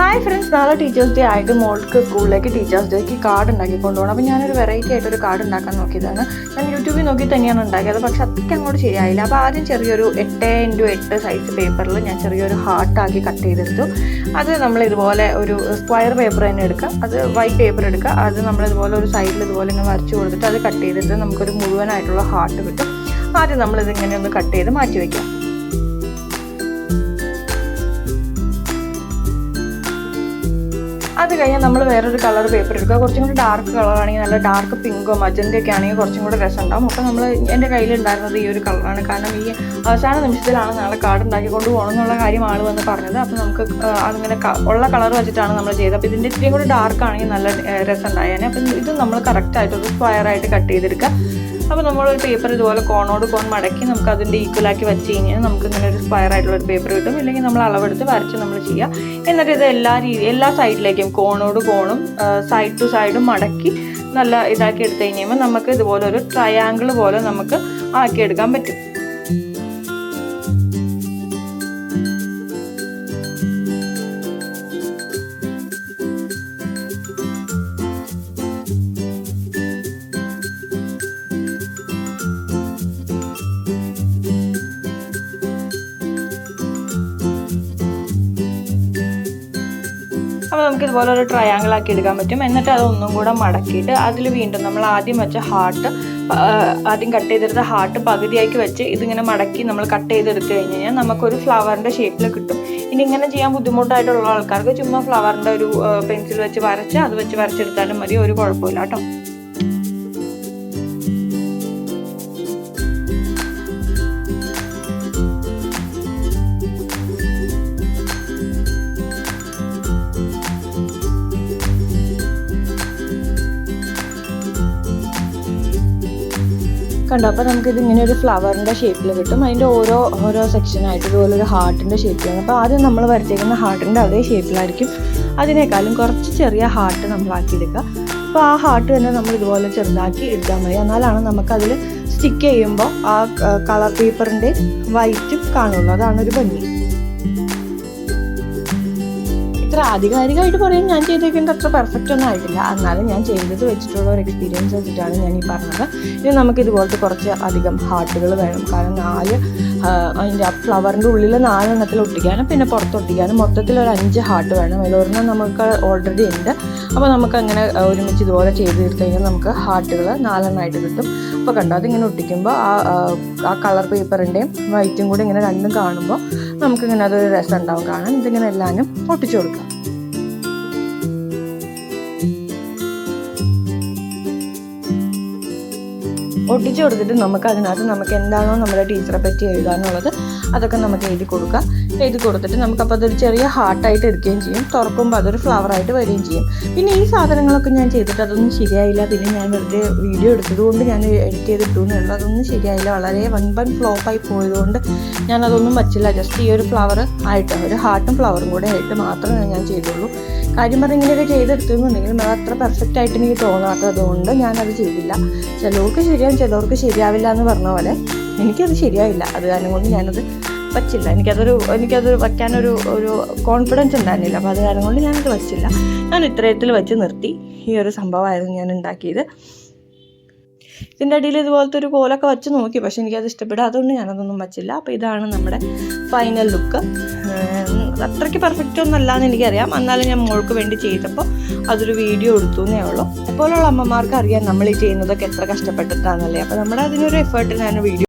Hi friends നാളെ teachers day ആയിട്ട് മോൾക്ക് സ്കൂളിലേക്ക് ടീച്ചേഴ്സ് ഡേക്ക് കാർഡ് ഉണ്ടാക്കി കൊണ്ടുപോകണം അപ്പോൾ ഞാനൊരു വെറൈറ്റി ആയിട്ട് ഒരു കാർഡ് ഉണ്ടാക്കാൻ നോക്കിയതാണ്. ഞാൻ യൂട്യൂബിൽ നോക്കി തന്നെയാണ് ഉണ്ടാക്കിയത്. പക്ഷെ അത്രയ്ക്ക് അങ്ങോട്ട് ശരിയായില്ല. അപ്പോൾ ആദ്യം ചെറിയൊരു എട്ട് ഇന്റു എട്ട് സൈസ് പേപ്പറിൽ ഞാൻ ചെറിയൊരു ഹാർട്ടാക്കി കട്ട് ചെയ്തെടുത്തു. അത് നമ്മൾ ഇതുപോലെ ഒരു സ്ക്വയർ പേപ്പർ തന്നെ എടുക്കുക. അത് വൈറ്റ് പേപ്പർ എടുക്കുക. അത് നമ്മൾ ഇതുപോലെ ഒരു സൈഡിൽ ഇതുപോലെ ഇങ്ങനെ വരച്ച് കൊടുത്തിട്ട് അത് കട്ട് ചെയ്തിട്ട് നമുക്കൊരു മുഴുവനായിട്ടുള്ള ഹാർട്ട് കിട്ടും. ആദ്യം നമ്മളിതിങ്ങനെ ഒന്ന് കട്ട് ചെയ്ത് മാറ്റി വയ്ക്കാം അത് കഴിഞ്ഞാൽ നമ്മൾ വേറൊരു കളർ പേപ്പർ എടുക്കുക. കുറച്ചും കൂടി ഡാർക്ക് കളർ ആണെങ്കിൽ നല്ല ഡാർക്ക് പിങ്കോ മജന്ത ഒക്കെ ആണെങ്കിൽ കുറച്ചും കൂടി രസം ഉണ്ടാവും അപ്പോൾ നമ്മൾ എന്റെ കയ്യിലുണ്ടായിരുന്നത് ഈ ഒരു കളറാണ് കാരണം ഈ അവസാന നിമിഷത്തിലാണ് നാളെ കാർഡ് ഉണ്ടാക്കി കൊണ്ട് പോകണം എന്നുള്ള കാര്യം ആൾ വന്ന് പറഞ്ഞത്. അപ്പോൾ നമുക്ക് അതിങ്ങനെ ഉള്ള കളർ വെച്ചിട്ടാണ് നമ്മൾ ചെയ്തത്. അപ്പോൾ ഇതിന്റെ ഇത്രയും കൂടി ഡാർക്ക് ആണെങ്കിൽ നല്ല രസം ഉണ്ടായേനെ അപ്പം ഇത് നമ്മൾ കറക്റ്റായിട്ട് ഒരു സ്ക്വയർ ആയിട്ട് കട്ട് ചെയ്തെടുക്കുക. അപ്പോൾ നമ്മളൊരു പേപ്പർ ഇതുപോലെ കോണോട് കോൺ മടക്കി നമുക്ക് അതിന്റെ ഈക്വലാക്കി വെച്ച് കഴിഞ്ഞാൽ നമുക്ക് ഇങ്ങനെ ഒരു സ്ക്വയർ ആയിട്ടുള്ള ഒരു പേപ്പർ കിട്ടും. ഇല്ലെങ്കിൽ നമ്മൾ അളവെടുത്ത് വരച്ച് നമ്മൾ ചെയ്യുക എന്നിട്ട് ഇത് എല്ലാ രീതി എല്ലാ സൈഡിലേക്കും കോണോട് കോണും സൈഡ് ടു സൈഡും മടക്കി നല്ല ഇതാക്കി എടുത്തു കഴിഞ്ഞാൽ നമുക്ക് ഇതുപോലെ ഒരു ട്രയാങ്കിൾ പോലെ നമുക്ക് ആക്കിയെടുക്കാൻ പറ്റും. അപ്പോൾ നമുക്ക് ഇതുപോലെ ഒരു ട്രയാങ്കിൾ ആക്കി എടുക്കാൻ പറ്റും. എന്നിട്ട് അതൊന്നും കൂടെ മടക്കിയിട്ട് അതിൽ വീണ്ടും നമ്മൾ ആദ്യം വെച്ച ഹാർട്ട് ആദ്യം കട്ട് ചെയ്തെടുത്ത ഹാർട്ട് പകുതിയാക്കി വെച്ച് ഇതിങ്ങനെ മടക്കി നമ്മൾ കട്ട് ചെയ്തെടുത്ത് കഴിഞ്ഞ് കഴിഞ്ഞാൽ നമുക്കൊരു ഫ്ലവറിന്റെ ഷേപ്പിൽ കിട്ടും. ഇനി ഇങ്ങനെ ചെയ്യാൻ ബുദ്ധിമുട്ടായിട്ടുള്ള ആൾക്കാർക്ക് ചുമ്മാ ഫ്ലവറിന്റെ ഒരു പെൻസിൽ വെച്ച് വരച്ച് അത് വെച്ച് വരച്ചെടുത്താലും മതി ഒരു കുഴപ്പമില്ല കേട്ടോ. കണ്ടോ. അപ്പോൾ നമുക്കിത് ഇങ്ങനെ ഒരു ഫ്ലവറിന്റെ ഷേപ്പിൽ കിട്ടും. അതിന്റെ ഓരോ ഓരോ സെക്ഷനായിട്ട് ഇതുപോലെ ഒരു ഹാർട്ടിന്റെ ഷേപ്പിലാണ് അപ്പോൾ ആദ്യം നമ്മൾ വരച്ചേക്കുന്ന ഹാർട്ടിന്റെ അതേ ഷേപ്പിലായിരിക്കും അതിനേക്കാളും കുറച്ച് ചെറിയ ഹാർട്ട് നമ്മളാക്കിയെടുക്കുക അപ്പോൾ ആ ഹാർട്ട് തന്നെ നമ്മൾ ഇതുപോലെ ചെറുതാക്കി എടുത്താൽ മതി. എന്നാലാണ് നമുക്കതിൽ സ്റ്റിക്ക് ചെയ്യുമ്പോൾ ആ കളർ പേപ്പറിന്റെ വൈറ്റും കാണുള്ളൂ. അതാണ് ഒരു ഭംഗി. ഇത്ര ആധികാരികമായിട്ട് പറയും ഞാൻ ചെയ്തേക്കുന്നത് അത്ര പെർഫെക്റ്റ് ഒന്നും ആയിട്ടില്ല. എന്നാലും ഞാൻ ചെയ്തത് വെച്ചിട്ടുള്ള ഒരു എക്സ്പീരിയൻസ് വെച്ചിട്ടാണ് ഞാൻ ഈ പറഞ്ഞത്. ഇനി നമുക്ക് ഇതുപോലത്തെ കുറച്ച് അധികം ഹാർട്ടുകൾ വേണം. കാരണം നാല് അതിന്റെ ആ ഫ്ലവറിന്റെ ഉള്ളിൽ നാലെണ്ണത്തിൽ ഒട്ടിക്കാനും പിന്നെ പുറത്ത് ഒട്ടിക്കാനും മൊത്തത്തിൽ ഒരു അഞ്ച് ഹാർട്ട് വേണം. അതിലൊരെണ്ണം നമുക്ക് ഓൾറെഡി ഉണ്ട്. അപ്പോൾ നമുക്ക് അങ്ങനെ ഒരുമിച്ച് ഇതുപോലെ ചെയ്ത് തീർത്ത് കഴിഞ്ഞാൽ നമുക്ക് ഹാർട്ടുകൾ നാലെണ്ണമായിട്ട് കിട്ടും. അപ്പോൾ കണ്ടോ അതിങ്ങനെ ഒട്ടിക്കുമ്പോൾ ആ, ആ കളർ പേപ്പറിന്റെയും വൈറ്റും കൂടി ഇങ്ങനെ രണ്ടും കാണുമ്പോൾ നമുക്കിങ്ങനെ അതൊരു രസം ഉണ്ടാവും കാണാൻ ഇതിങ്ങനെ എല്ലാവരും ഒട്ടിച്ചു കൊടുക്കാം. ഒട്ടിച്ചു കൊടുത്തിട്ട് നമുക്ക് അതിനകത്ത് നമുക്ക് എന്താണോ നമ്മുടെ ടീച്ചറെ പറ്റി എഴുതാനുള്ളത് അതൊക്കെ നമുക്ക് എഴുതി കൊടുക്കാം. എഴുതി കൊടുത്തിട്ട് നമുക്കപ്പോൾ അതൊരു ചെറിയ ഹാർട്ടായിട്ട് എടുക്കുകയും ചെയ്യും. തുറക്കുമ്പോൾ അതൊരു ഫ്ലവറായിട്ട് വരികയും ചെയ്യും. പിന്നെ ഈ സാധനങ്ങളൊക്കെ ഞാൻ ചെയ്തിട്ട് അതൊന്നും ശരിയായില്ല. പിന്നെ ഞാൻ വെറുതെ വീഡിയോ എടുത്തതുകൊണ്ട് ഞാൻ എഡിറ്റ് ചെയ്തിട്ടു എന്നുള്ളൂ അതൊന്നും ശരിയായില്ല. വളരെ വൺ വൻപൻ ഫ്ലോപ്പായി പോയതുകൊണ്ട് ഞാൻ അതൊന്നും വച്ചില്ല ജസ്റ്റ് ഈ ഒരു ഫ്ലവർ ആയിട്ട് ഒരു ഹാർട്ടും ഫ്ലവറും കൂടെ ആയിട്ട് മാത്രമേ ഞാൻ ചെയ്തുള്ളൂ. കാര്യം പറഞ്ഞാൽ ഇങ്ങനെയൊക്കെ ചെയ്തെടുത്തു എന്നുണ്ടെങ്കിലും അത് അത്ര പെർഫെക്റ്റ് ആയിട്ട് എനിക്ക് തോന്നാത്തത് കൊണ്ട് ഞാനത് ചെയ്തില്ല. ചിലവർക്ക് ശരിയാവും. ചിലർക്ക് ശരിയാവില്ല എന്ന് പറഞ്ഞ പോലെ എനിക്കത് ശരിയാവില്ല അത് കാരണം കൊണ്ട് ഞാനത് വച്ചില്ല. എനിക്കതൊരു എനിക്കത് വയ്ക്കാനൊരു ഒരു കോൺഫിഡൻസ് ഉണ്ടായിരുന്നില്ല. അപ്പോൾ അത് കാരണം കൊണ്ട് ഞാനത് വച്ചില്ല. ഞാൻ ഇത്രയത്തിൽ വെച്ച് നിർത്തി. ഈ ഒരു സംഭവമായിരുന്നു ഞാൻ ഉണ്ടാക്കിയത്. ഇതിന്റെ അടിയിൽ ഇതുപോലത്തെ ഒരു കോലൊക്കെ വെച്ച് നോക്കി. പക്ഷേ എനിക്കത് ഇഷ്ടപ്പെടാത്തതുകൊണ്ട് ഞാനതൊന്നും വച്ചില്ല. അപ്പോൾ ഇതാണ് നമ്മുടെ ഫൈനൽ ലുക്ക് അത്രയ്ക്ക് പെർഫെക്റ്റ് ഒന്നും അല്ലാന്ന് എനിക്കറിയാം. എന്നാലും ഞാൻ മോൾക്ക് വേണ്ടി ചെയ്തപ്പോൾ അതൊരു വീഡിയോ എടുത്തു എന്നേ ഉള്ളൂ. അപ്പോഴുള്ള അമ്മമാർക്ക് അറിയാം നമ്മൾ ഈ ചെയ്യുന്നതൊക്കെ എത്ര കഷ്ടപ്പെട്ടിട്ടാണെന്നല്ലേ അപ്പോൾ നമ്മുടെ അതിനൊരു എഫേർട്ട് ഞാൻ വീഡിയോ